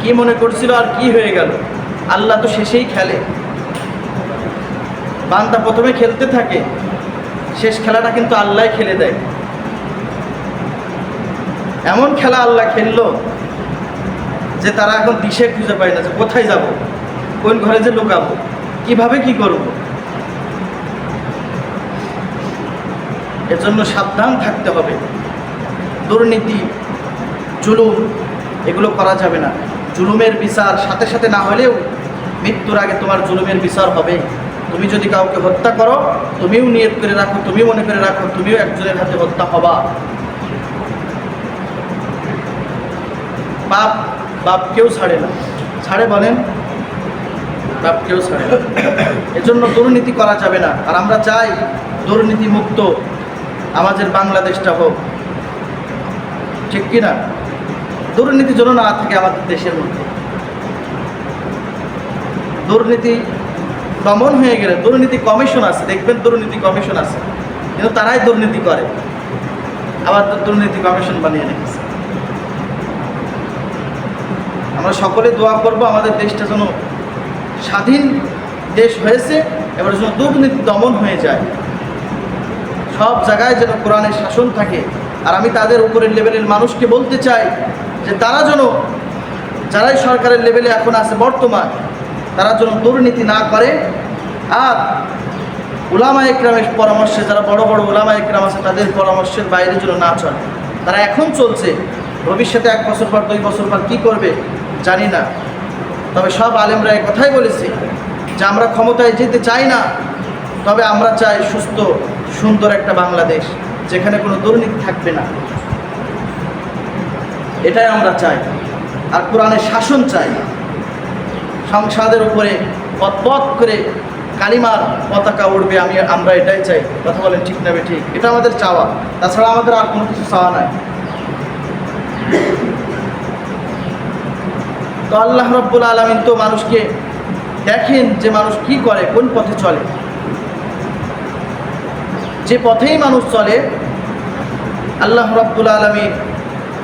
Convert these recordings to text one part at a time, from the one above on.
কি মনে করছিল আর কি হয়ে গেল? আল্লাহ তো শেষেই খেলে। বান্দা প্রথমে খেলতে থাকে, শেষ খেলাটা কিন্তু আল্লাহ খেলে দেয়। এমন খেলা আল্লাহ খেললো যে তারা এখন দিশে খুঁজে পায় না, যে কোথায় যাব? কোন ঘরে যে লুকাবো? কীভাবে কি করব? এজন্য সাবধান থাকতে হবে। দুর্নীতি, জুলুম, এগুলো করা যাবে না। জুলুমের বিচার সাথে সাথে না হলেও মৃত্যুর আগে তোমার জুলুমের বিচার হবে। তুমি যদি কাউকে হত্যা করো, তুমিও নিয়ত করে রাখো, তুমিও মনে করে রাখো, তুমিও একজনের হাতে হত্যা হবা। বাপ বাপ কেউ ছাড়ে না। ছাড়ে বলেন, বাপ কেউ ছাড়ে না। এজন্য দুর্নীতি করা যাবে না। আর আমরা চাই দুর্নীতি মুক্ত আমাদের বাংলাদেশটা হোক। ঠিক কিনা? দুর্নীতি যেন না থাকে আমাদের দেশের মধ্যে। দুর্নীতি দমন হয়ে গেলে দুর্নীতি কমিশন আছে, দেখবেন দুর্নীতি কমিশন আছে, কিন্তু তারাই দুর্নীতি করে। আবার তো দুর্নীতি কমিশন বানিয়ে রেখেছে। আমরা সকলে দোয়া করব আমাদের দেশটা যেন স্বাধীন দেশ হয়েছে, এবার যেন দুর্নীতি দমন হয়ে যায়। সব জায়গায় যেন কোরআনের শাসন থাকে। আর আমি তাদের উপরের লেভেলের মানুষকে বলতে চাই যে তারা যেন, যারাই সরকারের লেভেলে এখন আছে বর্তমান, তারা যেন দুর্নীতি না করে। আর উলামা একরামের পরামর্শে, যারা বড় বড় উলামা একরাম আছে, তাদের পরামর্শের বাইরে যেন না চলে। তারা এখন চলছে, ভবিষ্যতে এক বছর পর, দুই বছর পর কী করবে, জানি না। তবে সব আলেমরা এক কথাই বলেছে, যে আমরা ক্ষমতায় যেতে চাই না, তবে আমরা চাই সুস্থ, সুন্দর একটা বাংলাদেশ, যেখানে কোনো দুর্নীতি থাকবে না। এটাই আমরা চাই। আর কোরআনের শাসন চাই। সংসদের উপরে পথ করে কালিমার পতাকা উঠবে আমি, আমরা এটাই চাই। কথা বলেন ঠিক নেবে ঠিক এটা আমাদের চাওয়া। তাছাড়া আমাদের আর কোনো কিছু চাওয়া নাই। তো আল্লাহ রব্বুল আলমিন তো মানুষকে দেখেন যে মানুষ কি করে, কোন পথে চলে। যে পথেই মানুষ চলে, আল্লাহ রব্বুল আলমী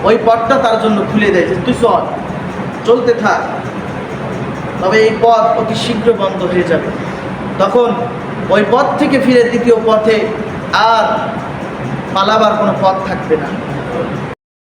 ওই পথটা তার জন্য খুলে দেয় যে তুই চল, চলতে থাক। তবে এই পথ অতি শীঘ্র বন্ধ হয়ে যাবে। তখন ওই পথ থেকে ফিরে দ্বিতীয় পথে আর পালাবার কোনো পথ থাকবে না।